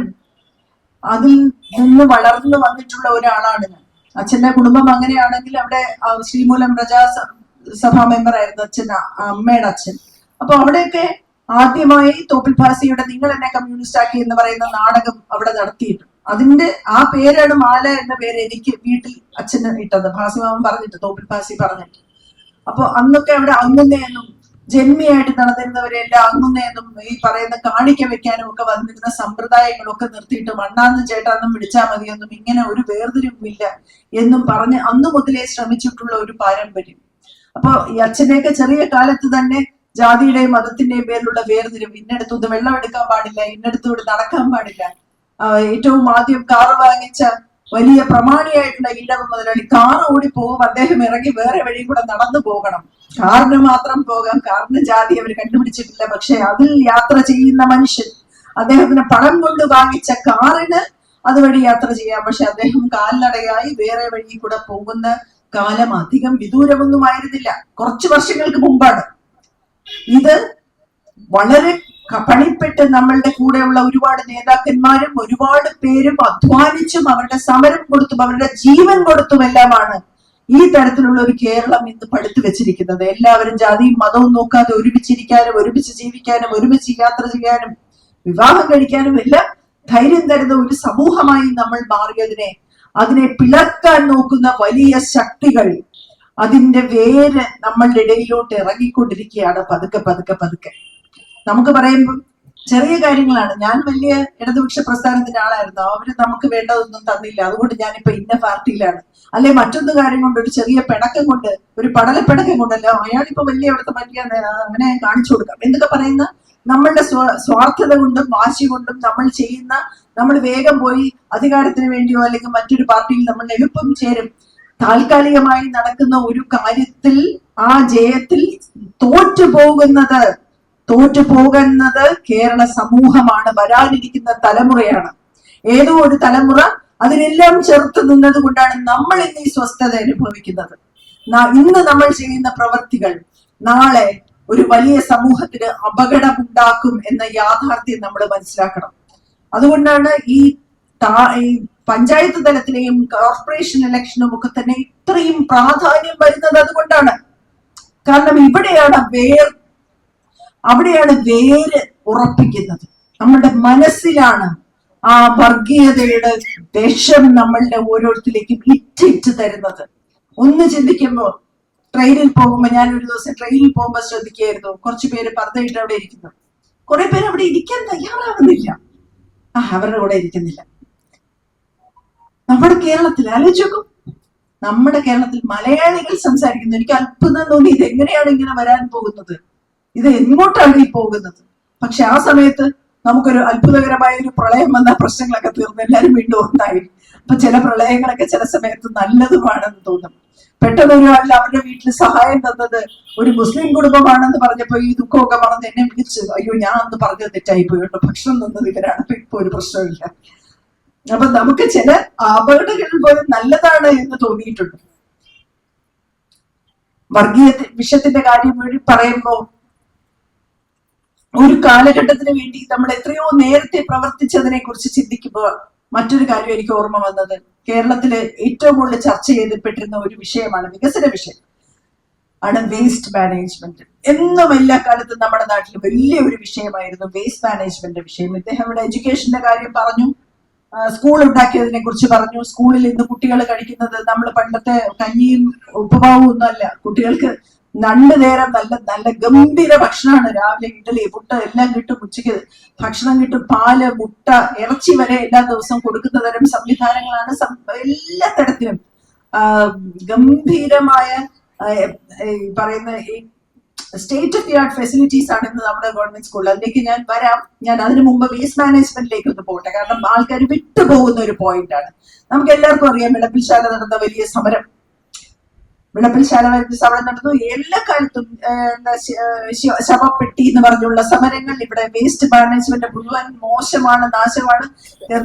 അതിൽ നിന്ന് വളർന്നു വന്നിട്ടുള്ള ഒരാളാണ് ഞാൻ. അച്ഛന്റെ കുടുംബം അങ്ങനെയാണെങ്കിൽ അവിടെ ശ്രീമൂലം പ്രജാ സഭാ മെമ്പർ ആയിരുന്നു അച്ഛൻ അമ്മയുടെ അച്ഛൻ. അപ്പൊ അവിടെയൊക്കെ ആദ്യമായി തോപ്പിൽ ഭാസിയുടെ നിങ്ങൾ എന്നെ കമ്മ്യൂണിസ്റ്റ് ആക്കി എന്ന് പറയുന്ന നാടകം അവിടെ നടത്തിയിട്ടു അതിന്റെ ആ പേരാണ് മാല എന്ന പേര് എനിക്ക് വീട്ടിൽ അച്ഛന് ഇട്ടത്. ഭാസിമാവൻ പറഞ്ഞിട്ട് തോപ്പിൽ ഭാസി പറഞ്ഞിട്ട്. അപ്പൊ അന്നൊക്കെ അവിടെ അങ്ങുന്നേന്നും ജന്മിയായിട്ട് നടന്നിരുന്നവരെ എല്ലാം അങ്ങുന്നേന്നും ഈ പറയുന്ന കാണിക്ക വെക്കാനും ഒക്കെ വന്നിരുന്ന സമ്പ്രദായങ്ങളൊക്കെ നിർത്തിയിട്ട് മണ്ണാന്നും ചേട്ടാന്നും വിളിച്ചാൽ മതിയെന്നും ഇങ്ങനെ ഒരു വേർതിരിവില്ല എന്നും പറഞ്ഞ് അന്നു മുതലേ ശ്രമിച്ചിട്ടുള്ള ഒരു പാരമ്പര്യം. അപ്പൊ ഈ അച്ഛനെയൊക്കെ ചെറിയ കാലത്ത് തന്നെ ജാതിയുടെയും മതത്തിന്റെയും പേരിലുള്ള വേർതിരിവ് ഇന്നടത്തുനിന്ന് വെള്ളം എടുക്കാൻ പാടില്ല ഇന്നടത്തൂടെ നടക്കാൻ പാടില്ല. ഏറ്റവും ആദ്യം കാറ് വാങ്ങിച്ച വലിയ പ്രമാണിയായിട്ടുള്ള ഇല്ലവ മുതലാളി കാർ ഓടി പോകും അദ്ദേഹം ഇറങ്ങി വേറെ വഴി കൂടെ നടന്നു പോകണം. കാറിന് മാത്രം പോകാം കാറിന് ജാതി അവർ കണ്ടുപിടിച്ചിട്ടില്ല പക്ഷെ അതിൽ യാത്ര ചെയ്യുന്ന മനുഷ്യൻ അദ്ദേഹത്തിന് പണം കൊണ്ട് വാങ്ങിച്ച കാറിന് അതുവഴി യാത്ര ചെയ്യാം. പക്ഷെ അദ്ദേഹം കാൽനടയായി വേറെ വഴി കൂടെ പോകുന്ന കാലം അധികം വിദൂരമൊന്നും ആയിരുന്നില്ല. കുറച്ച് വർഷങ്ങൾക്ക് മുമ്പാണ്. ഇത് വളരെ പണിപ്പെട്ട് നമ്മളുടെ കൂടെയുള്ള ഒരുപാട് നേതാക്കന്മാരും ഒരുപാട് പേരും അധ്വാനിച്ചും അവരുടെ സമരം കൊടുത്തും അവരുടെ ജീവൻ കൊടുത്തും എല്ലാമാണ് ഈ തരത്തിലുള്ള ഒരു കേരളം ഇന്ന് പടുത്തു വെച്ചിരിക്കുന്നത്. എല്ലാവരും ജാതിയും മതവും നോക്കാതെ ഒരുമിച്ചിരിക്കാനും ഒരുമിച്ച് ജീവിക്കാനും ഒരുമിച്ച് യാത്ര ചെയ്യാനും വിവാഹം കഴിക്കാനും എല്ലാം ധൈര്യം തരുന്ന ഒരു സമൂഹമായി നമ്മൾ മാറിയതിനെ അതിനെ പിളർക്കാൻ നോക്കുന്ന വലിയ ശക്തികൾ അതിന്റെ വേര് നമ്മളുടെ ഇടയിലോട്ട് ഇറങ്ങിക്കൊണ്ടിരിക്കുകയാണ് പതുക്കെ പതുക്കെ പതുക്കെ. നമുക്ക് പറയുമ്പോൾ ചെറിയ കാര്യങ്ങളാണ്. ഞാൻ വലിയ ഇടതുപക്ഷ പ്രസ്ഥാനത്തിന്റെ ആളായിരുന്നു. അവർ നമുക്ക് വേണ്ടതൊന്നും തന്നില്ല. അതുകൊണ്ട് ഞാൻ ഞാനിപ്പോ ഇന്ന പാർട്ടിയിലാണ്. അല്ലെ മറ്റൊന്ന് കാര്യം കൊണ്ട് ഒരു ചെറിയ പിണക്കം കൊണ്ട് ഒരു പടലപ്പിണക്കം കൊണ്ടല്ലോ അയാളിപ്പോ വലിയ അവിടുത്തെ പറ്റിയ അങ്ങനെ കാണിച്ചു കൊടുക്കാം. എന്നൊക്കെ പറയുന്ന നമ്മളുടെ സ്വാർത്ഥത കൊണ്ടും വാശി കൊണ്ടും നമ്മൾ ചെയ്യുന്ന നമ്മൾ വേഗം പോയി അധികാരത്തിന് വേണ്ടിയോ അല്ലെങ്കിൽ മറ്റൊരു പാർട്ടിയിൽ നമ്മൾ എളുപ്പം ചേരും. താൽക്കാലികമായി നടക്കുന്ന ഒരു കാര്യത്തിൽ ആ ജയത്തിൽ തോറ്റു പോകുന്നത് തോറ്റു പോകുന്നത് കേരള സമൂഹമാണ് വരാനിരിക്കുന്ന തലമുറയാണ്. ഏതോ ഒരു തലമുറ അതിനെല്ലാം ചെറുത്ത് നിന്നത് കൊണ്ടാണ് നമ്മൾ ഇന്ന് ഈ സ്വസ്ഥത അനുഭവിക്കുന്നത്. ഇന്ന് നമ്മൾ ചെയ്യുന്ന പ്രവൃത്തികൾ നാളെ ഒരു വലിയ സമൂഹത്തിന് അപകടമുണ്ടാക്കും എന്ന യാഥാർത്ഥ്യം നമ്മൾ മനസ്സിലാക്കണം. അതുകൊണ്ടാണ് ഈ പഞ്ചായത്ത് തലത്തിലെയും കോർപ്പറേഷൻ ഇലക്ഷനും ഒക്കെ തന്നെ ഇത്രയും പ്രാധാന്യം വരുന്നത് അതുകൊണ്ടാണ്. കാരണം ഇവിടെയാണ് വേർ അവിടെയാണ് വേര് ഉറപ്പിക്കുന്നത്. നമ്മുടെ മനസ്സിലാണ് ആ വർഗീയതയുടെ വിഷം നമ്മളുടെ ഓരോരുത്തരിലേക്കും ഇറ്റിറ്റ് തരുന്നത്. ഒന്ന് ചിന്തിക്കുമ്പോ ട്രെയിനിൽ പോകുമ്പോൾ ഞാൻ ഒരു ദിവസം ട്രെയിനിൽ പോകുമ്പോ ശ്രദ്ധിക്കുകയായിരുന്നു. കുറച്ച് പേര് പറഞ്ഞിട്ട് അവിടെ ഇരിക്കുന്നു. കുറെ പേര് അവിടെ ഇരിക്കാൻ തയ്യാറാവുന്നില്ല. ആ അവരുടെ കൂടെ ഇരിക്കുന്നില്ല. നമ്മുടെ കേരളത്തിൽ ആലോചിക്കും നമ്മുടെ കേരളത്തിൽ മലയാളികൾ സംസാരിക്കുന്നു. എനിക്ക് അത്ഭുതം തോന്നി. ഇത് എങ്ങനെയാണ് ഇങ്ങനെ വരാൻ പോകുന്നത്? ഇത് എങ്ങോട്ടാണ് ഈ പോകുന്നത്? പക്ഷെ ആ സമയത്ത് നമുക്കൊരു അത്ഭുതകരമായ ഒരു പ്രളയം വന്ന പ്രശ്നങ്ങളൊക്കെ തീർന്ന് എല്ലാവരും വീണ്ടും ഒന്നായി. അപ്പൊ ചില പ്രളയങ്ങളൊക്കെ ചില സമയത്ത് നല്ലതുമാണെന്ന് തോന്നും. പെട്ടെന്ന് ഒരാളിൽ അവരുടെ വീട്ടിൽ സഹായം തന്നത് ഒരു മുസ്ലിം കുടുംബമാണെന്ന് പറഞ്ഞപ്പോ ഈ ദുഃഖമൊക്കെ മറന്ന് എന്നെ വിളിച്ചു അയ്യോ ഞാൻ അന്ന് പറഞ്ഞത് തെറ്റായി പോയി. കേട്ടോ ഭക്ഷണം തന്നത് ഇവരാണ്. അപ്പൊ ഇപ്പൊ ഒരു പ്രശ്നമില്ല. അപ്പൊ നമുക്ക് ചില അപകടങ്ങൾ പോലും നല്ലതാണ് എന്ന് തോന്നിയിട്ടുണ്ട്. വർഗീയ വിഷയത്തിന്റെ കാര്യം വഴി പറയുമ്പോ ഒരു കാലഘട്ടത്തിന് വേണ്ടി നമ്മൾ എത്രയോ നേരത്തെ പ്രവർത്തിച്ചതിനെ കുറിച്ച് ചിന്തിക്കുമ്പോൾ മറ്റൊരു കാര്യം എനിക്ക് ഓർമ്മ വന്നത്. കേരളത്തിൽ ഏറ്റവും കൂടുതൽ ചർച്ച ചെയ്യപ്പെട്ടിരുന്ന ഒരു വിഷയമാണ് വികസന വിഷയം. ആണ് വേസ്റ്റ് മാനേജ്മെന്റ് എന്നും എല്ലാ കാലത്തും നമ്മുടെ നാട്ടിൽ വലിയ ഒരു വിഷയമായിരുന്നു വേസ്റ്റ് മാനേജ്മെന്റ് വിഷയം. ഇദ്ദേഹം ഇവിടെ എഡ്യൂക്കേഷന്റെ കാര്യം പറഞ്ഞു. സ്കൂൾ ഉണ്ടാക്കിയതിനെ കുറിച്ച് പറഞ്ഞു. സ്കൂളിൽ ഇന്ന് കുട്ടികൾ കഴിക്കുന്നത് നമ്മൾ പണ്ടത്തെ കഞ്ഞിയും ഉപ്പുമാവും ഒന്നും അല്ല. കുട്ടികൾക്ക് രണ്ട് നേരം നല്ല നല്ല ഗംഭീര ഭക്ഷണമാണ്. രാവിലെ ഇഡലി പുട്ട് എല്ലാം കിട്ടും ഉച്ചയ്ക്ക്. ഭക്ഷണം കിട്ടും. പാൽ മുട്ട ഇറച്ചി വരെ എല്ലാ ദിവസവും കൊടുക്കുന്ന തരം സംവിധാനങ്ങളാണ് എല്ലാ തരത്തിലും ഗംഭീരമായ പറയുന്ന ഈ state of the art facilities ആണ് ഇന്ന് നമ്മുടെ ഗവൺമെന്റ് സ്കൂളിൽ അതിലേക്ക് ഞാൻ വരാം. ഞാൻ അതിനു മുമ്പ് വേസ്റ്റ് മാനേജ്മെന്റിലേക്ക് ഒന്ന് പോട്ടെ. കാരണം ആൾക്കാർ വിട്ടുപോകുന്ന ഒരു പോയിന്റ് ആണ്. നമുക്ക് എല്ലാവർക്കും അറിയാം വിളപ്പിൽശാല നടന്ന വലിയ സമരം. വിളപ്പിൽശാല വരുന്ന സമരം നടന്നു. എല്ലാ കാലത്തും ശവപ്പെട്ടി എന്ന് പറഞ്ഞുള്ള സമരങ്ങൾ ഇവിടെ വേസ്റ്റ് മാനേജ്മെന്റ് മുഴുവൻ മോശമാണ് നാശമാണ്.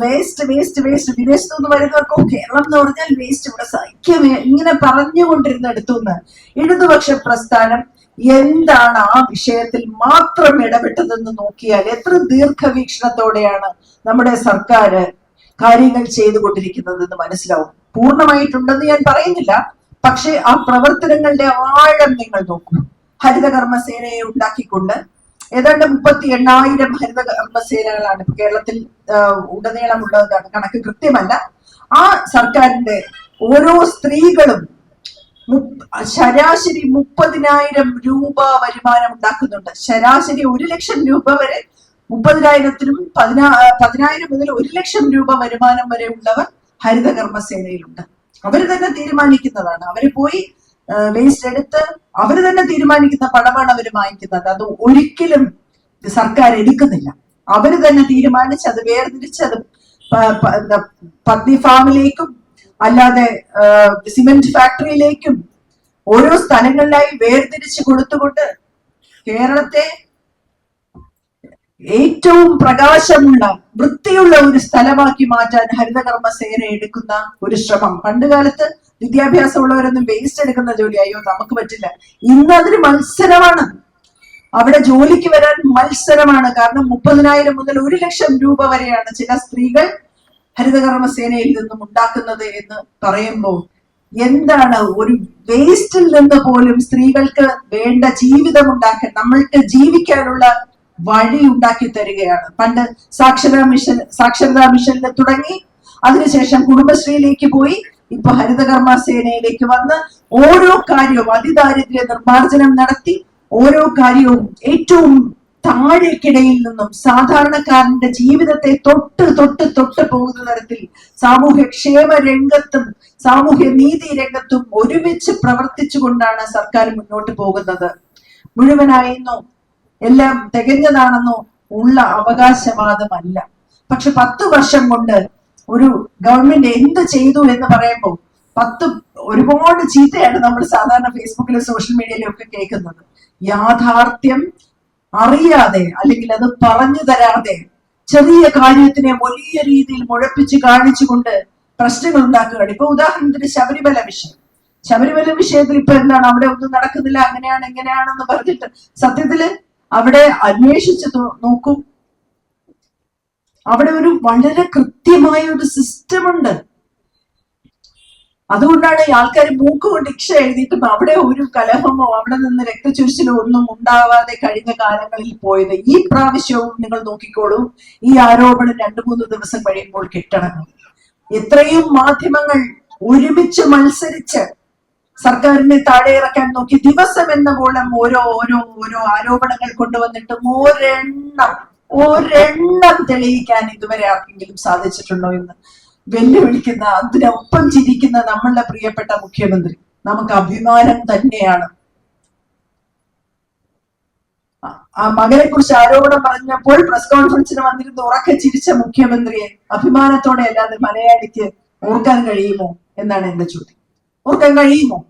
വേസ്റ്റ് വേസ്റ്റ് വേസ്റ്റ് വിദേശത്തു നിന്ന് വരുന്നവർക്കും കേരളം എന്ന് പറഞ്ഞാൽ വേസ്റ്റ് ഇവിടെ സഹിക്കാൻ ഇങ്ങനെ പറഞ്ഞുകൊണ്ടിരുന്ന അടുത്തുനിന്ന് ഇടതുപക്ഷ പ്രസ്ഥാനം എന്താണ് ആ വിഷയത്തിൽ മാത്രം ഇടപെട്ടതെന്ന് നോക്കിയാൽ എത്ര ദീർഘവീക്ഷണത്തോടെയാണ് നമ്മുടെ സർക്കാർ കാര്യങ്ങൾ ചെയ്തുകൊണ്ടിരിക്കുന്നത് എന്ന് മനസ്സിലാവും. പൂർണമായിട്ടുണ്ടെന്ന് ഞാൻ പറയുന്നില്ല. പക്ഷേ ആ പ്രവർത്തനങ്ങളുടെ ആഴം നിങ്ങൾ നോക്കൂ ഹരിതകർമ്മസേനയെ ഉണ്ടാക്കിക്കൊണ്ട് ഏതാണ്ട് മുപ്പത്തി എണ്ണായിരം ഹരിത കർമ്മസേനകളാണ് കേരളത്തിൽ ഉടനീളമുള്ളതാണ് കണക്ക് കൃത്യമല്ല. ആ സർക്കാരിന്റെ ഓരോ സ്ത്രീകളും ശരാശരി മുപ്പതിനായിരം രൂപ വരുമാനം ഉണ്ടാക്കുന്നുണ്ട്. ശരാശരി ഒരു ലക്ഷം രൂപ വരെ മുപ്പതിനായിരത്തിനും പതിനാ പതിനായിരം മുതൽ ഒരു ലക്ഷം രൂപ വരുമാനം വരെ ഉള്ളവർ ഹരിതകർമ്മ കർമ്മസേനയിലുണ്ട് അവർ തന്നെ തീരുമാനിക്കുന്നതാണ്. അവർ പോയി വേസ്റ്റ് എടുത്ത് അവർ തന്നെ തീരുമാനിക്കുന്ന പണമാണ് അവർ വാങ്ങിക്കുന്നത്. അത് ഒരിക്കലും സർക്കാർ എടുക്കുന്നില്ല. അവർ തന്നെ തീരുമാനിച്ച് അത് വേർതിരിച്ച് അത് പ- പ- എന്താ പന്നി ഫാമിലേക്കും അല്ലാതെ സിമെന്റ് ഫാക്ടറിയിലേക്കും ഓരോ സ്ഥലങ്ങളിലായി വേർതിരിച്ച് കൊടുത്തുകൊണ്ട് കേരളത്തെ ഏറ്റവും പ്രകാശമുള്ള വൃത്തിയുള്ള ഒരു സ്ഥലമാക്കി മാറ്റാൻ ഹരിതകർമ്മ സേന എടുക്കുന്ന ഒരു ശ്രമം. പണ്ടുകാലത്ത് വിദ്യാഭ്യാസമുള്ളവരൊന്നും വേസ്റ്റ് എടുക്കുന്ന ജോലി അയ്യോ നമുക്ക് പറ്റില്ല. ഇന്ന് അതിന് മത്സരമാണ്. അവിടെ ജോലിക്ക് വരാൻ മത്സരമാണ്. കാരണം മുപ്പതിനായിരം മുതൽ ഒരു ലക്ഷം രൂപ വരെയാണ് ചില സ്ത്രീകൾ ഹരിതകർമ്മ സേനയിൽ നിന്നും ഉണ്ടാക്കുന്നത് എന്ന് പറയുമ്പോൾ എന്താണ് ഒരു വേസ്റ്റിൽ നിന്ന് പോലും സ്ത്രീകൾക്ക് വേണ്ട ജീവിതം ഉണ്ടാക്കാൻ നമ്മൾക്ക് ജീവിക്കാനുള്ള വഴി ഉണ്ടാക്കി തരികയാണ്. പണ്ട് സാക്ഷരതാ മിഷൻ സാക്ഷരതാ മിഷനിൽ തുടങ്ങി അതിനുശേഷം കുടുംബശ്രീയിലേക്ക് പോയി ഇപ്പൊ ഹരിതകർമ്മ സേനയിലേക്ക് വന്ന് ഓരോ കാര്യവും അതിദാരിദ്ര്യ നിർമ്മാർജനം നടത്തി ഓരോ കാര്യവും ഏറ്റവും താഴേക്കിടയിൽ നിന്നും സാധാരണക്കാരന്റെ ജീവിതത്തെ തൊട്ട് തൊട്ട് തൊട്ട് പോകുന്ന തരത്തിൽ സാമൂഹ്യ ക്ഷേമ രംഗത്തും സാമൂഹ്യ നീതി രംഗത്തും ഒരുമിച്ച് പ്രവർത്തിച്ചുകൊണ്ടാണ് സർക്കാർ മുന്നോട്ട് പോകുന്നത്. മുഴുവനായിരുന്നോ എല്ലാം തികഞ്ഞതാണെന്നോ ഉള്ള അവകാശവാദമല്ല. പക്ഷെ പത്ത് വർഷം കൊണ്ട് ഒരു ഗവൺമെന്റ് എന്ത് ചെയ്തു എന്ന് പറയുമ്പോൾ പത്ത് ഒരുപാട് ചീത്തയാണ് നമ്മൾ സാധാരണ ഫേസ്ബുക്കിലും സോഷ്യൽ മീഡിയയിലും ഒക്കെ കേൾക്കുന്നത്. യാഥാർത്ഥ്യം അറിയാതെ അല്ലെങ്കിൽ അത് പറഞ്ഞു തരാതെ ചെറിയ കാര്യത്തിനെ വലിയ രീതിയിൽ മുഴപ്പിച്ച് കാണിച്ചുകൊണ്ട് പ്രശ്നങ്ങൾ ഉണ്ടാക്കുകയാണ്. ഇപ്പൊ ഉദാഹരണത്തിന് ശബരിമല വിഷയം. ശബരിമല വിഷയത്തിൽ ഇപ്പൊ എന്താണ്? അവിടെ ഒന്നും നടക്കുന്നില്ല. അങ്ങനെയാണ് എങ്ങനെയാണെന്ന് പറഞ്ഞിട്ട് സത്യത്തിൽ അവിടെ അന്വേഷിച്ച് നോക്കും. അവിടെ ഒരു വളരെ കൃത്യമായ ഒരു സിസ്റ്റം ഉണ്ട്. അതുകൊണ്ടാണ് ഈ ആൾക്കാർ മൂക്ക് കൊണ്ട് ഇക്ഷ എഴുതിയിട്ടും അവിടെ ഒരു കലഹമോ അവിടെ നിന്ന് രക്തചൊരിച്ചിലോ ഒന്നും ഉണ്ടാവാതെ കഴിഞ്ഞ കാലങ്ങളിൽ പോയത്. ഈ പ്രാവശ്യവും നിങ്ങൾ നോക്കിക്കോളൂ. ഈ ആരോപണം രണ്ടു മൂന്ന് ദിവസം കഴിയുമ്പോൾ കിട്ടണം. ഇത്രയും മാധ്യമങ്ങൾ ഒരുമിച്ച് മത്സരിച്ച് സർക്കാരിനെ താഴെ ഇറക്കാൻ നോക്കി ദിവസം എന്ന പോലെ ഓരോ ഓരോ ഓരോ ആരോപണങ്ങൾ കൊണ്ടുവന്നിട്ടും ഒരെണ്ണം ഒരെണ്ണം തെളിയിക്കാൻ ഇതുവരെ ആർക്കെങ്കിലും സാധിച്ചിട്ടുണ്ടോ എന്ന് വെല്ലുവിളിക്കുന്ന അതിനൊപ്പം ചിരിക്കുന്ന നമ്മളുടെ പ്രിയപ്പെട്ട മുഖ്യമന്ത്രി. നമുക്ക് അഭിമാനം തന്നെയാണ്. ആ- മകനെ കുറിച്ച് ആരോപണം പറഞ്ഞപ്പോൾ പ്രസ് കോൺഫറൻസിന് വന്നിരുന്ന് ഉറക്കെ ചിരിച്ച മുഖ്യമന്ത്രിയെ അഭിമാനത്തോടെ അല്ലാതെ മലയാളിക്ക് ഓർക്കാൻ കഴിയുമോ? എന്നാണ് എന്റെ ചോദ്യം. ഓർക്കാൻ കഴിയുമോ?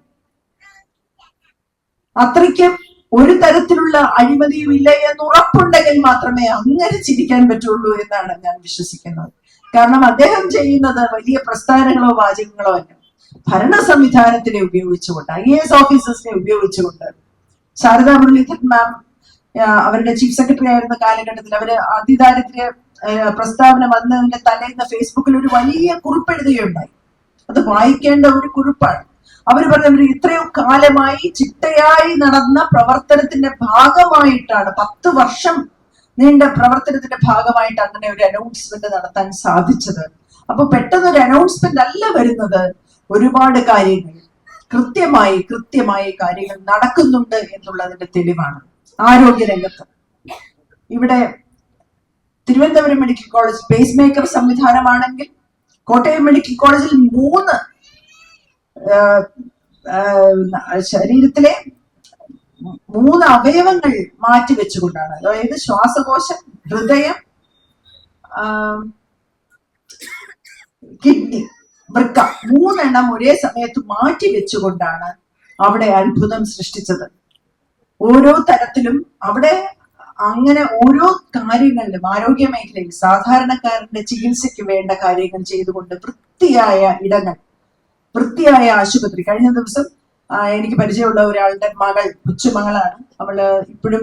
അത്രയ്ക്കും ഒരു തരത്തിലുള്ള അഴിമതിയും ഇല്ല എന്ന് ഉറപ്പുണ്ടെങ്കിൽ മാത്രമേ അങ്ങനെ ചിരിക്കാൻ പറ്റുള്ളൂ എന്നാണ് ഞാൻ വിശ്വസിക്കുന്നത്. കാരണം അദ്ദേഹം ചെയ്യുന്നത് വലിയ പ്രസ്ഥാനങ്ങളോ വാചകങ്ങളോ അല്ല. ഭരണ സംവിധാനത്തിനെ ഉപയോഗിച്ചുകൊണ്ട് ഐ എസ് ഓഫീസേഴ്സിനെ ഉപയോഗിച്ചുകൊണ്ട് ശാരദാ മുരളീധരൻ മാം അവരുടെ ചീഫ് സെക്രട്ടറി ആയിരുന്ന കാലഘട്ടത്തിൽ അവർ അതിദാരിദ്ര്യ പ്രസ്താവന വന്നതിന്റെ തലേന്ന് ഫേസ്ബുക്കിൽ ഒരു വലിയ കുറിപ്പെഴുതുകയുണ്ടായി അത് വായിക്കേണ്ട ഒരു കുറിപ്പാണ്. അവർ പറഞ്ഞു ഇത്രയും കാലമായി ചിട്ടയായി നടന്ന പ്രവർത്തനത്തിന്റെ ഭാഗമായിട്ടാണ് പത്ത് വർഷം നീണ്ട പ്രവർത്തനത്തിന്റെ ഭാഗമായിട്ട് അങ്ങനെ ഒരു അനൗൺസ്മെന്റ് നടത്താൻ സാധിച്ചത്. അപ്പൊ പെട്ടെന്ന് ഒരു അനൗൺസ്മെന്റ് അല്ല വരുന്നത്. ഒരുപാട് കാര്യങ്ങൾ കൃത്യമായി കൃത്യമായി കാര്യങ്ങൾ നടക്കുന്നുണ്ട് എന്നുള്ളതിന്റെ തെളിവാണ്. ആരോഗ്യ രംഗത്ത്. ഇവിടെ Thiruvananthapuram medical college pace maker സംവിധാനമാണെങ്കിൽ Kottayam medical കോളേജിൽ മൂന്ന് ശരീരത്തിലെ മൂന്ന് അവയവങ്ങൾ മാറ്റി വെച്ചുകൊണ്ടാണ്. അതായത് ശ്വാസകോശം ഹൃദയം കിഡ്നി വൃക്ക മൂന്നെണ്ണം ഒരേ സമയത്ത് മാറ്റി വെച്ചുകൊണ്ടാണ് അവിടെ അത്ഭുതം സൃഷ്ടിച്ചത്. ഓരോ തരത്തിലും അവിടെ അങ്ങനെ ഓരോ കാര്യങ്ങളിലും ആരോഗ്യ മേഖലയിൽ സാധാരണക്കാരന്റെ ചികിത്സയ്ക്ക് വേണ്ട കാര്യങ്ങൾ ചെയ്തുകൊണ്ട് വൃത്തിയായ ഇടങ്ങൾ വൃത്തിയായ ആശുപത്രി. കഴിഞ്ഞ ദിവസം എനിക്ക് പരിചയമുള്ള ഒരാളുടെ മകൾ കൊച്ചുമകളാണ് അവൾ ഇപ്പോഴും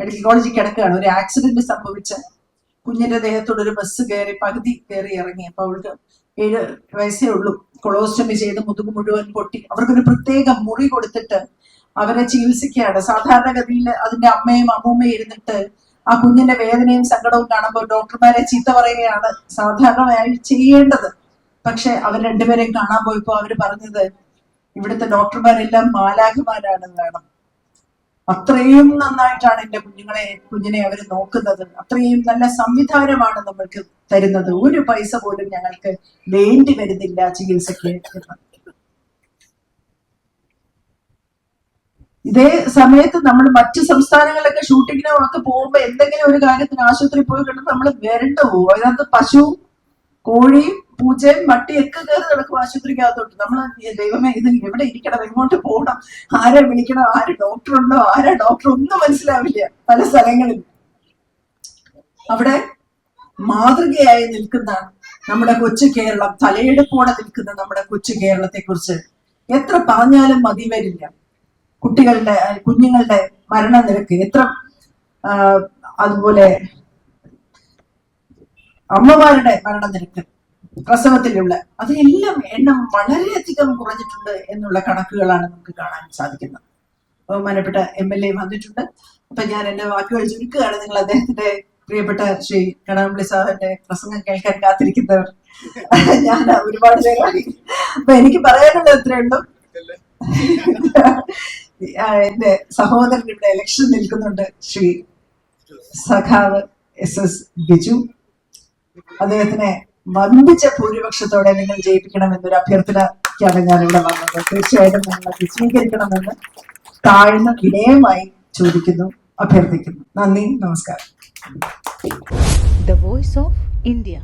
മെഡിക്കൽ കോളേജിൽ കിടക്കുകയാണ്. ഒരു ആക്സിഡന്റ് സംഭവിച്ച കുഞ്ഞിന്റെ ദേഹത്തോട് ഒരു ബസ് കയറി പകുതി കയറി ഇറങ്ങി. അപ്പൊ അവൾക്ക് ഏഴ് വയസ്സേ ഉള്ളൂ. കൊളോസ്റ്റമി ചെയ്ത് മുതുക് മുഴുവൻ പൊട്ടി. അവർക്കൊരു പ്രത്യേക മുറി കൊടുത്തിട്ട് അവരെ ചികിത്സിക്കുകയാണ്. സാധാരണഗതിയിൽ അതിന്റെ അമ്മയും അമ്മൂമ്മയും ഇരുന്നിട്ട് ആ കുഞ്ഞിന്റെ വേദനയും സങ്കടവും കാണുമ്പോൾ ഡോക്ടർമാരെ ചീത്ത പറയുകയാണ് സാധാരണയായി ചെയ്യേണ്ടത്. പക്ഷെ അവർ രണ്ടുപേരെയും കാണാൻ പോയപ്പോ അവർ പറഞ്ഞത് ഇവിടുത്തെ ഡോക്ടർമാരെല്ലാം മാലാഖമാരാണെന്നാണ് അത്രയും നന്നായിട്ടാണ് എന്റെ കുഞ്ഞുങ്ങളെ കുഞ്ഞിനെ അവർ നോക്കുന്നത്. അത്രയും നല്ല സംവിധാനമാണ് നമ്മൾക്ക് തരുന്നത്. ഒരു പൈസ പോലും ഞങ്ങൾക്ക് വേണ്ടി വരുന്നില്ല ചികിത്സയ്ക്ക്. ഇതേ സമയത്ത് നമ്മൾ മറ്റു സംസ്ഥാനങ്ങളിലൊക്കെ ഷൂട്ടിങ്ങിനോ ഒക്കെ പോകുമ്പോ എന്തെങ്കിലും ഒരു കാര്യത്തിന് ആശുപത്രി പോയി കണ്ടു നമ്മൾ വരണ്ടു പോകും. അതിനകത്ത് പശു കോഴിയും പൂച്ചയും മട്ടിയൊക്കെ കയറി നടക്കും ആശുപത്രിക്കകത്തോട്ട്. നമ്മൾ ദൈവമേ ഇത് എവിടെ ഇരിക്കണം? എങ്ങോട്ട് പോകണം ആരെ വിളിക്കണം? ആര് ഡോക്ടർ ഉണ്ടോ? ആരാ ഡോക്ടർ ഒന്നും മനസ്സിലാവില്ല പല സ്ഥലങ്ങളിലും. അവിടെ മാതൃകയായി നിൽക്കുന്ന നമ്മുടെ കൊച്ചു കേരളം തലയെടുപ്പോടെ നിൽക്കുന്ന നമ്മുടെ കൊച്ചു കേരളത്തെ കുറിച്ച് എത്ര പറഞ്ഞാലും മതി വരില്ല. കുട്ടികളുടെ കുഞ്ഞുങ്ങളുടെ മരണനിരക്ക് എത്ര അതുപോലെ അമ്മമാരുടെ മരണനിരക്ക് പ്രസവത്തിലുള്ള അതിനെല്ലാം എണ്ണം വളരെയധികം കുറഞ്ഞിട്ടുണ്ട് എന്നുള്ള കണക്കുകളാണ് നമുക്ക് കാണാൻ സാധിക്കുന്നത്. ബഹുമാനപ്പെട്ട എം എൽ എ വന്നിട്ടുണ്ട്. അപ്പൊ ഞാൻ എന്റെ വാക്കുകൾ ചുരുക്കുകയാണ്. നിങ്ങൾ അദ്ദേഹത്തിന്റെ പ്രിയപ്പെട്ട ശ്രീ കടകംപള്ളി സാറിന്റെ പ്രസംഗം കേൾക്കാൻ കാത്തിരിക്കുന്നവർ. ഞാൻ ഒരുപാട് പേരാണ്. അപ്പൊ എനിക്ക് പറയാനുള്ളത് ഇത്രയേ ഉള്ളൂ. എന്റെ സഹോദരൻ ഇവിടെ ഇലക്ഷൻ നിൽക്കുന്നുണ്ട്. ശ്രീ സഖാവ് എസ് എസ് ബിജു. അദ്ദേഹത്തിനെ വമ്പിച്ച ഭൂരിപക്ഷത്തോടെ നിങ്ങൾ ജയിപ്പിക്കണം എന്നൊരു അഭ്യർത്ഥനയ്ക്കാണ് ഞാൻ ഇവിടെ വന്നത്. തീർച്ചയായിട്ടും നിങ്ങൾ സ്വീകരിക്കണമെന്ന് താഴ്ന്ന വിനയമായി ചോദിക്കുന്നു അഭ്യർത്ഥിക്കുന്നു. നന്ദി നമസ്കാരം.
The voice of India.